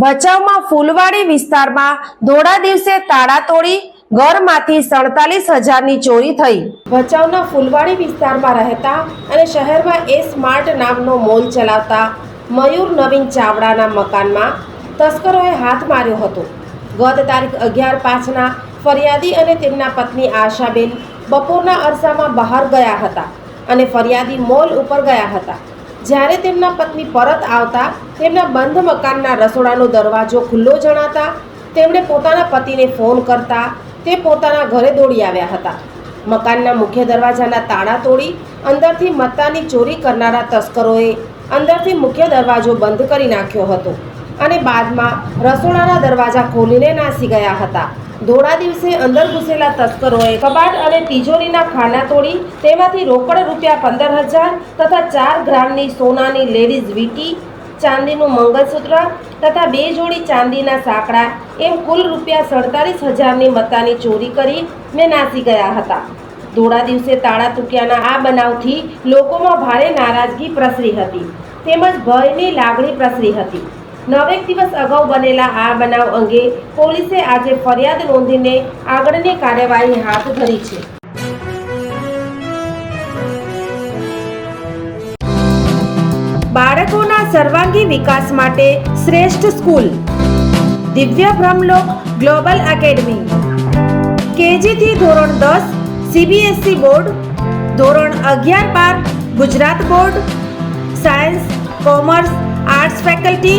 ભચાઉમાં ફૂલવાડી વિસ્તારમાં ધોળા દિવસે તાળા તોડી ઘરમાંથી સડતાલીસ હજારની ચોરી થઈ. ભચાઉના ફૂલવાડી વિસ્તારમાં રહેતા અને શહેરમાં એ સ્માર્ટ નામનો મોલ ચલાવતા મયુર નવીન ચાવડાના મકાનમાં તસ્કરોએ હાથ માર્યો હતો. ગત તારીખ અગિયાર પાંચના ફરિયાદી અને તેમના પત્ની આશાબેન બપોરના અરસામાં બહાર ગયા હતા અને ફરિયાદી મોલ ઉપર ગયા હતા. જ્યારે તેમના પત્ની પરત આવતા, તેમના બંધ મકાનના રસોડાનો દરવાજો ખુલ્લો જણાતા, તેમણે પોતાના પતિને ફોન કરતા, તે પોતાના ઘરે દોડી આવ્યા હતા. મકાનના મુખ્ય દરવાજાના તાળા તોડી અંદરથી મત્તાની ચોરી કરનારા તસ્કરોએ અંદરથી મુખ્ય દરવાજો બંધ કરી નાખ્યો હતો અને બાદમાં રસોડાના દરવાજા ખોલીને નાસી ગયા હતા. ધોળા દિવસે અંદર ઘૂસેલા તસ્કરોએ કબાટ અને તિજોરીના ખાના તોડી તેમાંથી રોકડ રૂપિયા પંદર હજાર તથા ચાર ગ્રામની સોનાની લેડીઝ વીટી, ચાંદીનું મંગળસૂત્ર તથા બે જોડી ચાંદીના સાંકડા એમ કુલ રૂપિયા સડતાલીસ હજારની મત્તાની ચોરી કરી ને નાસી ગયા હતા. ધોળા દિવસે તાળા તૂટ્યાના આ બનાવથી લોકોમાં ભારે નારાજગી પ્રસરી હતી. તેમજ ભયની લાગણી પ્રસરી હતી. નવેક દિવસ અગાઉ બનેલા આ બનાવ અંગે પોલીસે આજે ફરિયાદ નોંધીને આગળની કાર્યવાહી હાથ ધરી છે. બાળકોના સર્વાંગી વિકાસ માટે શ્રેષ્ઠ સ્કૂલ. દિવ્ય બ્રહ્મલોક ગ્લોબલ એકેડમી. કેજીથી ધોરણ દસ, સીબીએસઈ બોર્ડ. ધોરણ અગિયાર બાર, Gujarat board. Science, commerce, arts faculty.